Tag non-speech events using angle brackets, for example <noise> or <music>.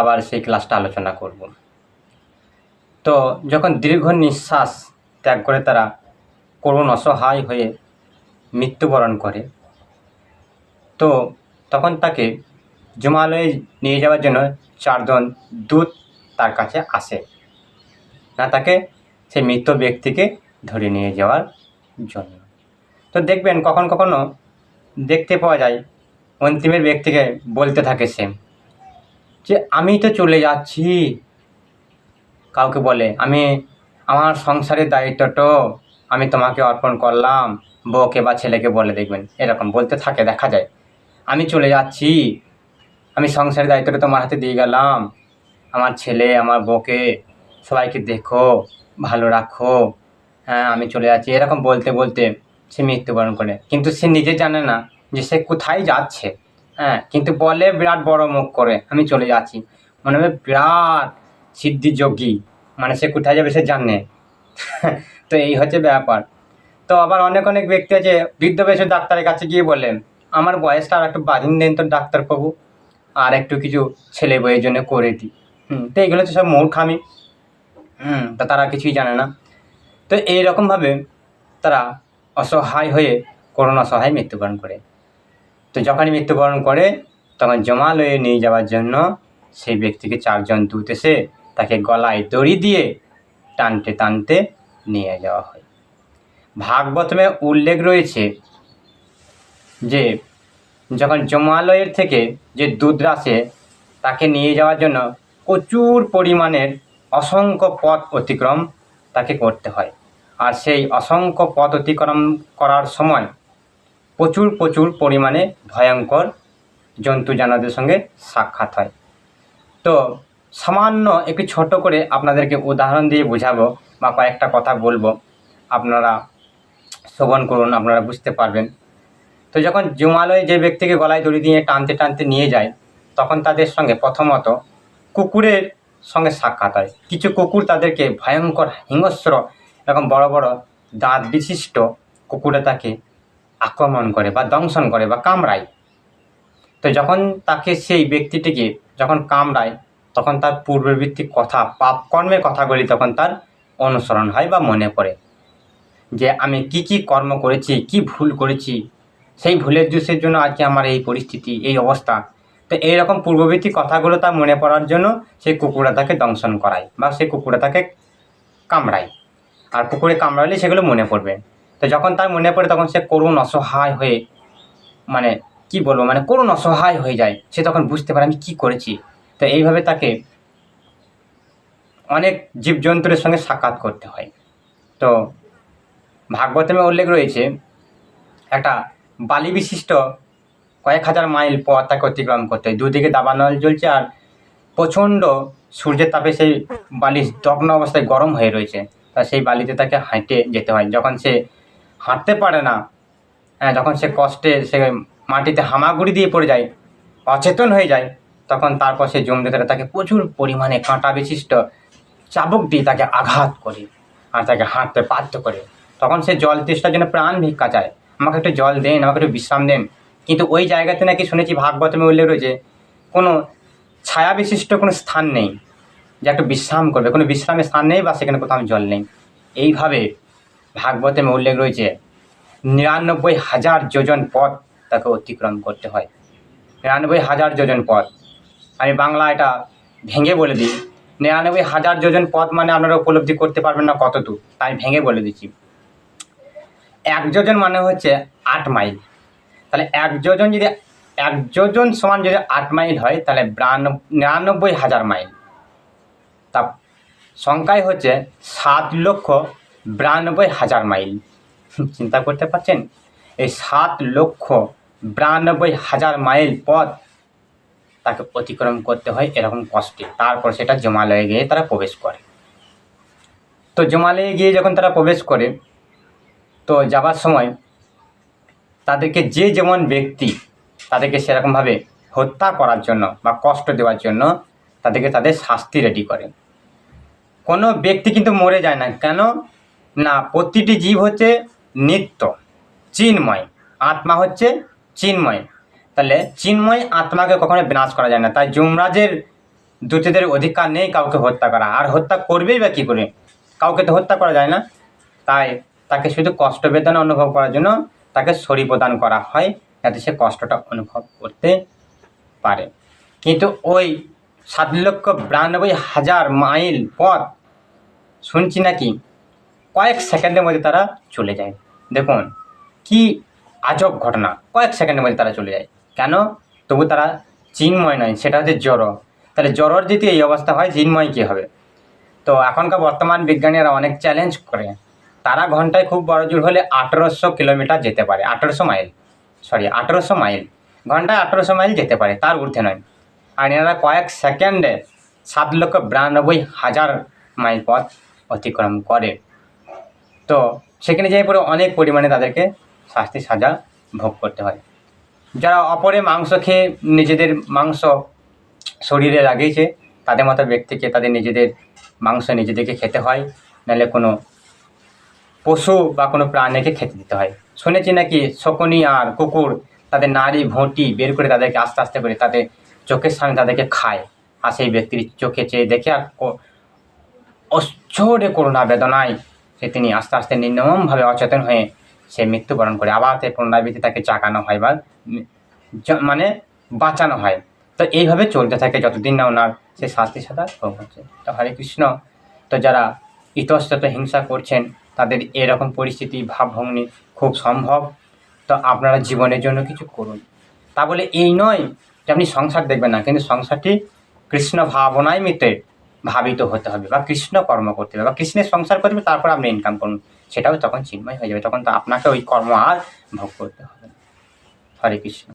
আবার সেই ক্লাসটা আলোচনা করব। তো যখন দীর্ঘ নিঃশ্বাস ত্যাগ করে তারা করুণ অসহায় হয়ে মৃত্যুবরণ করে, তো তখন তাকে জুমালয়ে নিয়ে যাওয়ার জন্য চারজন দূত তার কাছে আসে। না, তাকে সেই মৃত ব্যক্তিকে ধরে নিয়ে যাওয়ার জন্য। তো দেখবেন কখন কখনো দেখতে পাওয়া যায় অন্তিমের ব্যক্তিকে বলতে থাকে সে যে আমি তো চলে যাচ্ছি। কাউকে বলে, আমি, আমার সংসারের দায়িত্বটা আমি তোমাকে অর্পণ করলাম, বউকে বা ছেলেকে বলে দেখবেন। এরকম বলতে থাকে, দেখা যায়। আমি চলে যাচ্ছি, আমি সংসারের দায়িত্বটা তোমার হাতে দিয়ে গেলাম। আমার ছেলে, আমার বউকে সবাইকে দেখো, ভালো রাখো। হ্যাঁ আমি চলে যাচ্ছি। এরকম বলতে বলতে সে মৃত্যুবরণ করে। কিন্তু সে নিজে জানে না যে সে কোথায় যাচ্ছে। হ্যাঁ কিন্তু বলে বিরাট বড় মুখ করে, আমি চলে যাচ্ছি। মনে হবে বিরাট সিদ্ধিযোগী। মানে সে কোথায় যাবে সে জানে। <laughs> তো এই হচ্ছে ব্যাপার। তো আবার অনেক অনেক ব্যক্তি আছে, বৃদ্ধ বয়সের ডাক্তারের কাছে গিয়ে বলেন আমার বয়সটা আর একটু বাড়িয়ে দেন তো ডাক্তারবাবু, আর একটু কিছু ছেলে বইয়ের জন্য করে দিই হুম, তো এগুলো হচ্ছে সব মূর্খামি। হুম, তা তারা কিছুই জানে না। তো এইরকমভাবে তারা অসহায় হয়ে করোনা অসহায় মৃত্যুবরণ করে। তো যখনই মৃত্যুবরণ করে, তখন জমালয়ে নিয়ে যাওয়ার জন্য সেই ব্যক্তিকে চারজন দূত এসে তাকে গলায় দড়ি দিয়ে টানতে টানতে নিয়ে যাওয়া হয়। ভাগবতমে উল্লেখ রয়েছে যে, যখন জমালয়ের থেকে যে দুধরা আসে, তাকে নিয়ে যাওয়ার জন্য প্রচুর পরিমাণের অসংখ্য পথ অতিক্রম তাকে করতে হয়। আর সেই অসংখ্য পথ অতিক্রম করার সময় প্রচুর প্রচুর পরিমাণে ভয়ঙ্কর জন্তু জানোয়ারদের সঙ্গে সাক্ষাৎ হয়। তো সামান্য একটু ছোট করে আপনাদেরকে উদাহরণ দিয়ে বোঝাবো বা কয়েকটা কথা বলব। আপনারা শ্রবণ করুন, আপনারা বুঝতে পারবেন। তো যখন জুমালয়ে যে ব্যক্তিকে গলায় দড়ি দিয়ে টানতে টানতে নিয়ে যায়, তখন তাদের সঙ্গে প্রথমত কুকুরের সঙ্গে সাক্ষাৎ হয়। কিছু কুকুর তাদেরকে ভয়ঙ্কর হিংস্র, এরকম বড় বড় দাঁত বিশিষ্ট কুকুরে তাকে আক্রমণ করে বা দংশন করে বা কামড়ায়। তো যখন তাকে সেই ব্যক্তিটিকে যখন কামড়ায়, তখন তার পূর্ববৃত্তি কথা, পাপ কর্মের কথাগুলি তখন তার অনুসরণ হয় বা মনে পড়ে। যে আমি কি কি কর্ম করেছি, কি ভুল করেছি, সেই ভুলের দোষের জন্য আজকে আমার এই পরিস্থিতি, এই অবস্থা। তো এইরকম পূর্ববর্তী কথাগুলো তার মনে পড়ার জন্য সেই কুকুরা তাকে দংশন করায় বা সেই কুকুরা তাকে কামড়ায়। আর কুকুরে কামড়ালে সেগুলো মনে পড়বে। তো যখন তার মনে পড়ে তখন সে করুণ অসহায় হয়ে মানে কি বলব মানে করুণ অসহায় হয়ে যায়। সে তখন বুঝতে পারে আমি কি করেছি। তো এইভাবে তাকে অনেক জীবজন্তুর সঙ্গে সাক্ষাৎ করতে হয়। তো ভাগবতমে উল্লেখ রয়েছে, একটা বালি বিশিষ্ট কয়েক হাজার মাইল পথ তাকে অতিক্রম করতে হয়। দুদিকে দাবানল জ্বলছে আর প্রচণ্ড সূর্যের তাপে সেই বালি দগ্ন অবস্থায় গরম হয়ে রয়েছে। তা সেই বালিতে তাকে হাঁটে যেতে হয়। যখন সে হাঁটতে পারে না। হ্যাঁ যখন সে কষ্টে সে মাটিতে হামাগুড়ি দিয়ে পড়ে যায়, অচেতন হয়ে যায়, তখন তারপর সে জমদূতেরা তাকে প্রচুর পরিমাণে কাঁটা বিশিষ্ট চাবুক দিয়ে তাকে আঘাত করে আর তাকে হাঁটতে বাধ্য করে। তখন সে জল তেষ্টার জন্য প্রাণ ভিক্ষা চায়। আমাকে একটু জল দেন, আমাকে একটু বিশ্রাম দেন। কিন্তু ওই জায়গাতে নাকি শুনেছি ভাগবতমে উল্লেখ রয়েছে, কোনো ছায়া বিশিষ্ট কোনো স্থান নেই, যে একটু বিশ্রাম করবে। কোনো বিশ্রামের স্থান নেই বা সেখানে কোথাও জল নেই। এইভাবে ভাগবতমে উল্লেখ রয়েছে, নিরানব্বই হাজার যোজন পথ তাকে অতিক্রম করতে হয়। নিরানব্বই হাজার যোজন পথ। আমি বাংলা এটা ভেঙে বলে দিই। নিরানব্বই হাজার যোজন পথ মানে আপনারা উপলব্ধি করতে পারবেন না কত দূর তাই ভেঙে বলে দিচ্ছি। এক যোজন মানে হচ্ছে আট মাইল। তাহলে এক যোজন যদি, এক যোজন সমান যদি আট মাইল হয়, তাহলে নিরানব্বই হাজার মাইল। তা সংখ্যায় হচ্ছে সাত লক্ষ বিরানব্বই হাজার মাইল। চিন্তা করতে পারছেন? এই সাত লক্ষ বিরানব্বই হাজার মাইল পথ তাকে অতিক্রম করতে হয় এরকম কষ্টে। তারপর সেটা জমালয়ে গিয়ে তারা প্রবেশ করে। তো জমালয়ে গিয়ে যখন তারা প্রবেশ করে, তো যাবার সময় তাদেরকে যে যেমন ব্যক্তি তাদেরকে সেরকমভাবে হত্যা করার জন্য বা কষ্ট দেওয়ার জন্য তাদেরকে তাদের শাস্তি রেডি করে। কোনো ব্যক্তি কিন্তু মরে যায় না। কেন? না, প্রতিটি জীব হচ্ছে নিত্য, চিন্ময়। আত্মা হচ্ছে চিন্ময়। তাহলে চিন্ময় আত্মাকে কখনো বিনাশ করা যায় না। তাই যমরাজের দূতীদের অধিকার নেই কাউকে হত্যা করা। আর হত্যা করবেই বা কী করে? কাউকে তো হত্যা করা যায় না। তাই তাকে শুধু কষ্ট বেদনা অনুভব করার জন্য তাকে শরী প্রদান করা হয়, যাতে সে কষ্টটা অনুভব করতে পারে। কিন্তু ওই সাত লক্ষ বিরানব্বই হাজার মাইল পথ, শুনছি নাকি? কয়েক সেকেন্ডের মধ্যে তারা চলে যায়। দেখুন, কি আজব ঘটনা। কয়েক সেকেন্ডের মধ্যে তারা চলে যায়। কেন? তবু তারা চিন্ময় নয়, সেটা হচ্ছে জ্বর। তাহলে জড়র যদি এই অবস্থা হয়, চিন্ময় কী হবে? তো এখনকার বর্তমান বিজ্ঞানীরা অনেক চ্যালেঞ্জ করে। তারা ঘন্টায় খুব বড় জোর হলে আঠেরোশো কিলোমিটার যেতে পারে। আঠেরোশো মাইল। সরি, আঠেরোশো মাইল। ঘন্টায় আঠেরোশো মাইল যেতে পারে, তার ঊর্ধ্বে নয়। আর এনারা কয়েক সেকেন্ডে সাত লক্ষ বিরানব্বই হাজার মাইল পথ অতিক্রম করে। তো সেখানে যাই পরে অনেক পরিমাণে তাদেরকে শাস্তি সাজা ভোগ করতে হয়। যারা অপরে মাংস খেয়ে নিজেদের মাংস শরীরে লাগিয়েছে, তাদের মতো ব্যক্তিকে তাদের নিজেদের মাংস নিজেদেরকে খেতে হয়, নাহলে কোনো পশু বা কোনো প্রাণীকে খেতে দিতে হয়। শুনেছি নাকি শকুনি আর কুকুর তাদের নাড়ি ভোঁটি বের করে তাদেরকে আস্তে আস্তে করে তাদের চোখের সামনে তাদেরকে খায়। আর সেই ব্যক্তির চোখে চেয়ে দেখে আর অশ্চর্য করুণা বেদনায় সে তিনি আস্তে আস্তে নির্মমভাবে অচেতন হয়ে সে মৃত্যুবরণ করে। আবার তাই পুনরাবৃত্তি তাকে চাকানো হয় বা মানে বাঁচানো হয়। তো এইভাবে চলতে থাকে যতদিন না ওনার সে শাস্তি সাদা ভোগ হচ্ছে। তো হরে কৃষ্ণ। তো যারা ইতস্তত হিংসা করছেন, তাদের এরকম পরিস্থিতি, ভাবভঙ্গি খুব সম্ভব। তো আপনারা জীবনের জন্য কিছু করুন। তা বলে এই নয় যে আপনি সংসার দেখবেন না, কিন্তু সংসারটি কৃষ্ণ ভাবনায় মিতে ভাবিত হতে হবে বা কৃষ্ণ কর্ম করতে হবে বা কৃষ্ণের সংসার করতে হবে, তারপর আপনি ইনকাম করুন। সেটাও তখন চিন্ময় হয়ে যাবে। তখন তো আপনাকে ওই কর্ম আর ভোগ করতে হবে। হরে কৃষ্ণ।